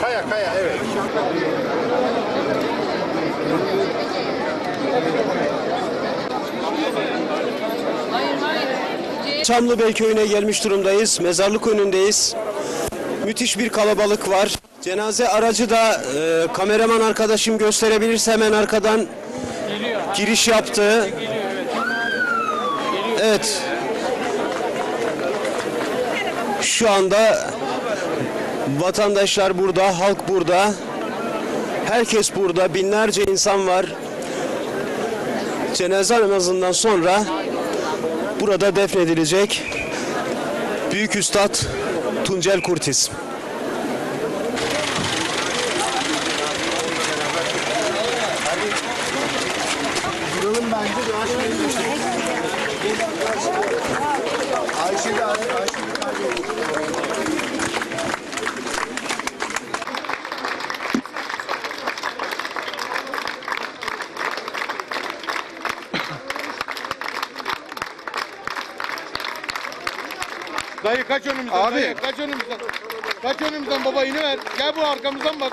Kaya kaya evet. Çamlıbel köyüne gelmiş durumdayız. Mezarlık önündeyiz. Müthiş bir kalabalık var. Cenaze aracı da e, kameraman arkadaşım gösterebilirse hemen arkadan giriş yaptı. Evet. Şu anda vatandaşlar burada, halk burada. Herkes burada, binlerce insan var. Cenaze namazından sonra burada defnedilecek Büyük Üstad Tuncel Kurtiz. Duralım bence de Ayşe de Ayşe Dayı kaç önümüzden Abi. dayı kaç önümüzden. Kaç önümüzden baba iniver. Gel bu arkamızdan bak.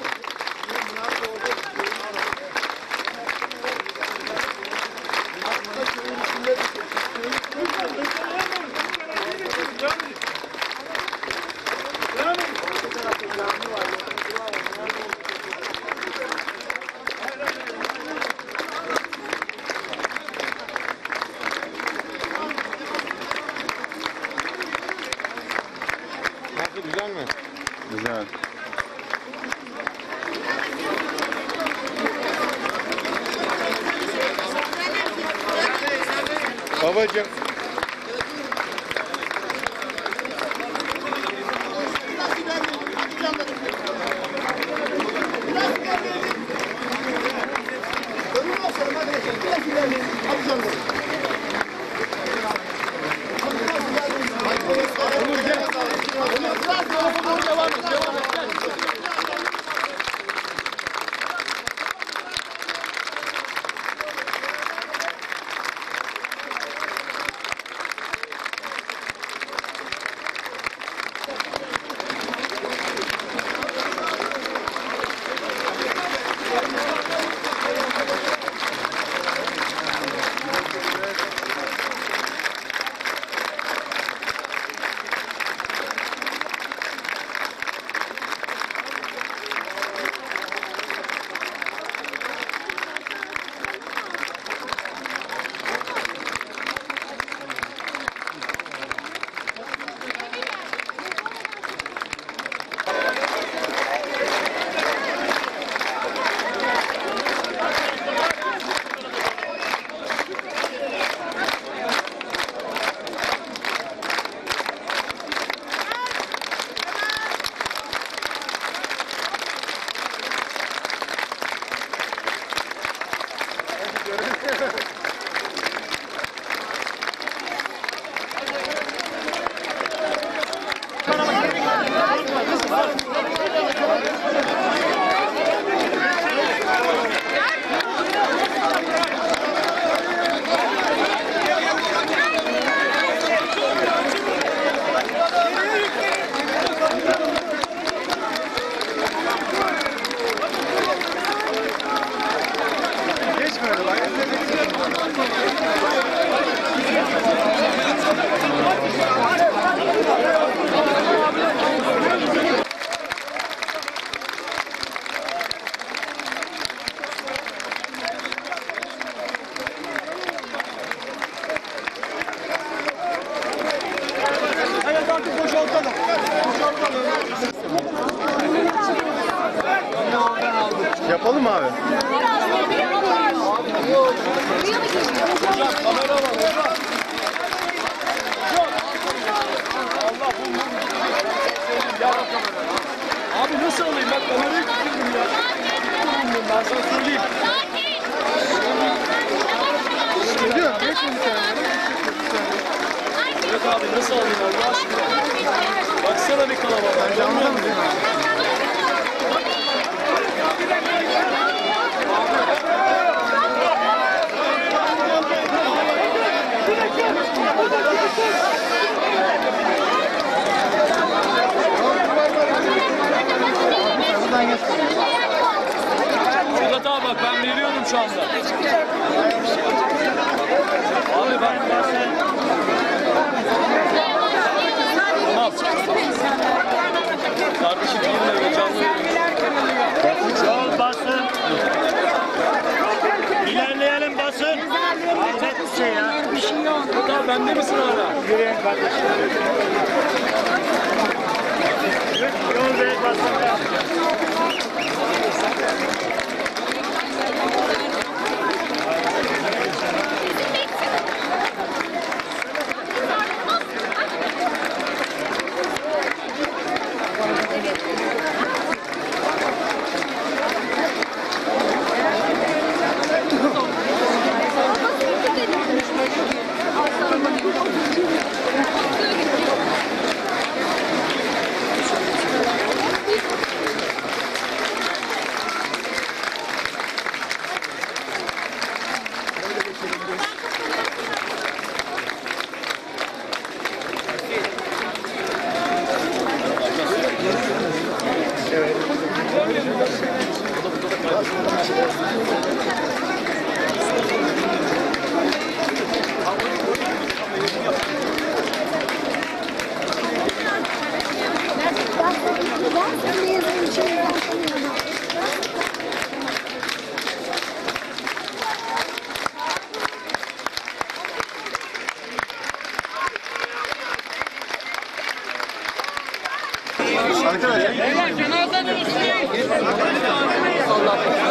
Abi? Abi nasıl alayım ben kamerayı tutuyorum ya. Tutuyorum ben sana söyleyeyim. Gidiyor. Geç bir tane. Evet abi nasıl alayım Allah aşkına. Baksana bir kalabalık. Camdan mı? Şu anda. Abi bak ben sen... Tamam. Kardeşim girme canlı Yol basın. İlerleyelim basın. Hayret bir şey ya. Tamam bende misin hala? Yürüyün kardeşim. Yol ver basın. Arkadaşlar Allah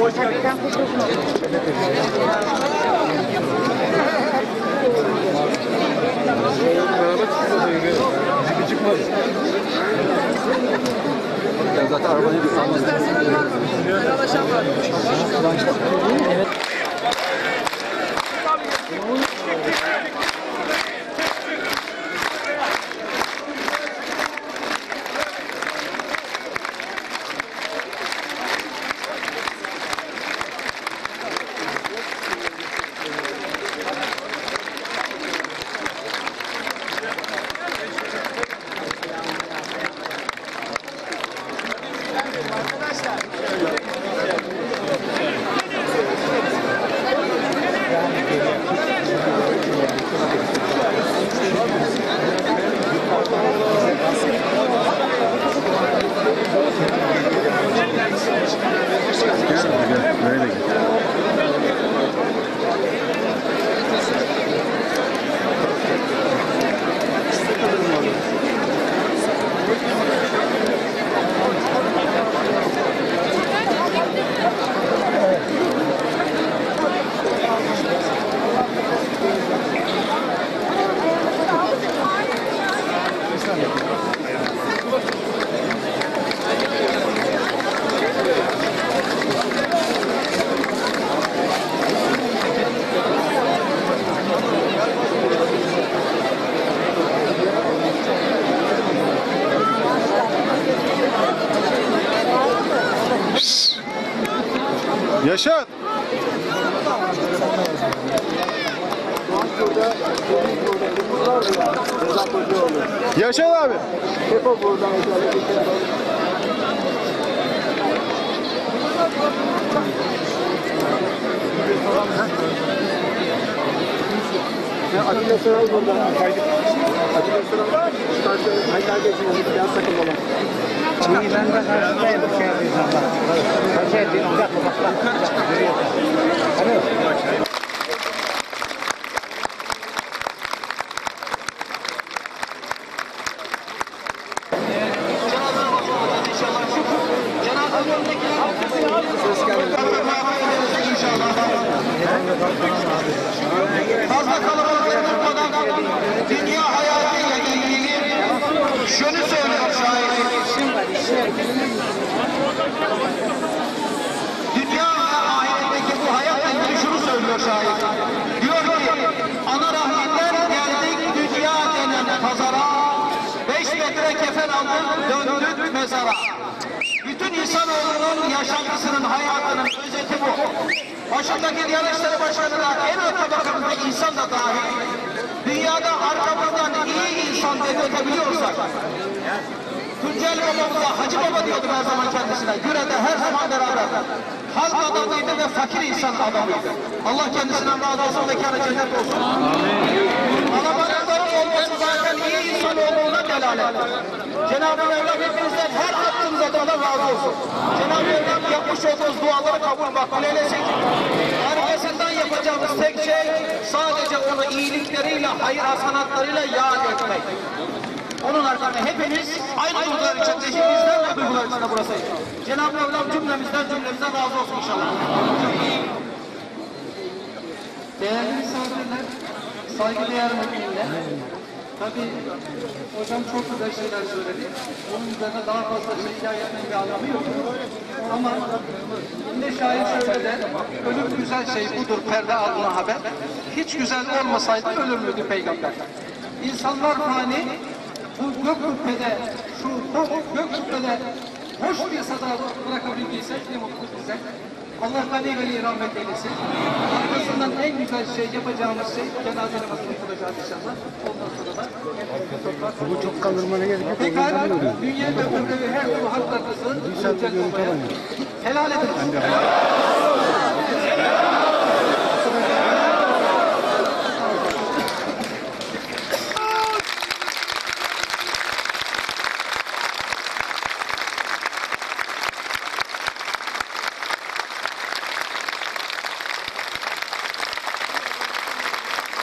Boşluktan kurtulmak. Yaşar. Yaşar abi. Depo buradan özellikle geçelim. Ya Atilla Sıral burada. Atilla Sıral. Karşı Haydar geçiyor. Biraz sakın olalım. İyi ben de karşıdayım şey yapıyorsam bak. Karşıya diyorum bak bak bak. Görüyorsun. Alo. fazla kalabalık yapmadan dünya hayatıyla ilgili şunu söylüyor şair. Dünya ve ahiretteki bu hayatla ilgili şunu söylüyor şair. Diyor ki ana rahminden geldik dünya denen pazara. Beş metre kefen aldık döndük mezara. Bütün insanoğlunun yaşantısının, hayatının özeti bu. Başındaki Diyanet İşleri Başkanı da en alt tabakamızda insan da dahil. Dünyada arkamızdan iyi insan dedirtebiliyorsak, Tuncel babamıza Hacı Baba diyordum her zaman kendisine. Yüre'de her zaman beraber. Halk adamıydı ve fakir insan adamıydı. Allah kendisinden razı olsun, mekanı cennet olsun. Kalabalıkların olması zaten iyi insan olduğuna delalet. Cenab-ı Mevlam hepinizden her attığınız adamdan razı olsun. Cenab-ı Mevlam yapmış olduğunuz duaları kabul makbul eylesin. Arkasından yapacağımız tek şey sadece onu iyilikleriyle, hayır hasanatlarıyla yad etmek. Onun arkasında hepimiz aynı duygular içinde, bizler de duygular içinde burası. Cenab-ı Mevlam cümlemizden cümlemizden razı olsun inşallah. Değerli misafirler, saygıdeğer müminler. Tabii hocam çok güzel şeyler söyledi. Onun üzerine daha fazla şey hikaye etmenin bir anlamı yok. Ama yine şair şöyle der, ölüm güzel şey budur perde adına haber. Hiç güzel olmasaydı ölür müydü peygamber? İnsanlar fani, gök kubbede, şu gök- gök kubbede hoş bir sada bırakabildiysek ne mutlu bize. Allah gani veli rahmet eylesin. Arkasından en güzel şey yapacağımız şey cenaze namazını kılacağız inşallah. Ondan sonra da bu çok kaldırmana gerek yok. Pekala dünya ve ömrü her türlü haklarınızı helal ediniz.